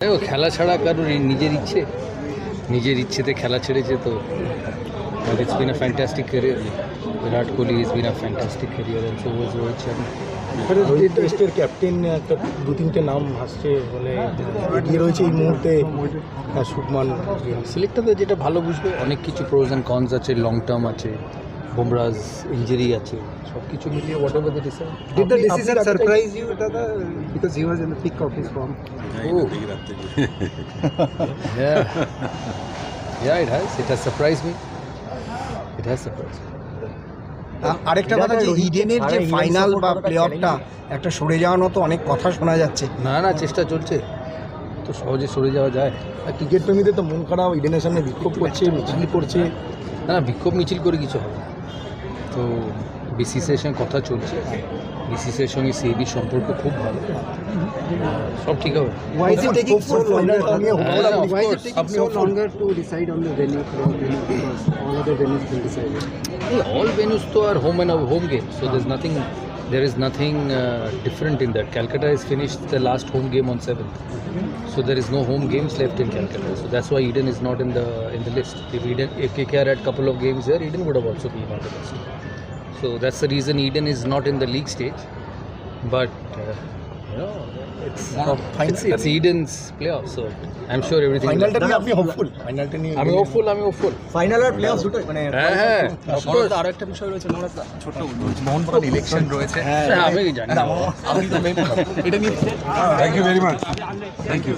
দেখো খেলা ছাড়া কারোর নিজের ইচ্ছে? নিজের ইচ্ছেতে খেলা ছেড়েছে তো। It's been a fantastic career Virat Kohli is been a fantastic career and so was Rohit Sharma. Rohit টেস্টের ক্যাপ্টেন একটা দু তিনটে নাম আসছে বলে এগিয়ে রয়েছে এই মুহূর্তে শুভমান। সিলেক্টারদের যেটা ভালো বুঝবে অনেক কিছু প্রোজ অ্যান্ড কনস আছে লং টার্ম আছে। বুমরাজ ইঞ্জুরি আছে সব কিছু মিলিয়ে হোয়াট এভার দ্য আপনি- decision আপনি- surprise you, Dada? Because he was in the peak of his form. Oh. yeah. Yeah, it has. It has surprised me. It has surprised me. আরেকটা কথা যে ইডেনের যে ফাইনাল বা প্লে অফটা একটা সরে যাওয়ার মতো অনেক কথা শোনা যাচ্ছে না না চেষ্টা চলছে তো সহজে সরে যাওয়া যায় আর ক্রিকেট প্রেমীদের তো মন খারাপ ইডেনের সামনে বিক্ষোভ করছে মিছিল করছে না না বিক্ষোভ মিছিল করে কিছু হবে না তো বিসিসের সঙ্গে কথা চলছে। বিসিসের সঙ্গে সিএবির সম্পর্ক খুব ভালো। সব ঠিক হবে। অল ভেনুস তো আর home and home game so hopeful হ্যাঁ, there is nothing uh, different in that. Calcutta has finished the last home game on 7th. So there is no home games left in Calcutta. So that's why Eden is not in the in the list. If Eden if KKR had couple of games there, Eden would have also been on the list. So that's the reason Eden is not in the league stage. But uh, you know, it's, it's, it's Eden's playoff, so I'm sure everything. Final ফাইনালটা happen. hopeful. Final ফাইনালটা নিয়ে আমি hopeful, আমি hopeful. Final আর playoff দুটোই মানে হ্যাঁ হ্যাঁ of course. আরও একটা বিষয় রয়েছে আমরা ছোট মোহনবাগান ইলেকশন রয়েছে হ্যাঁ, আমি জানি না। আমি তো মেন এটা নিয়ে thank you very much thank you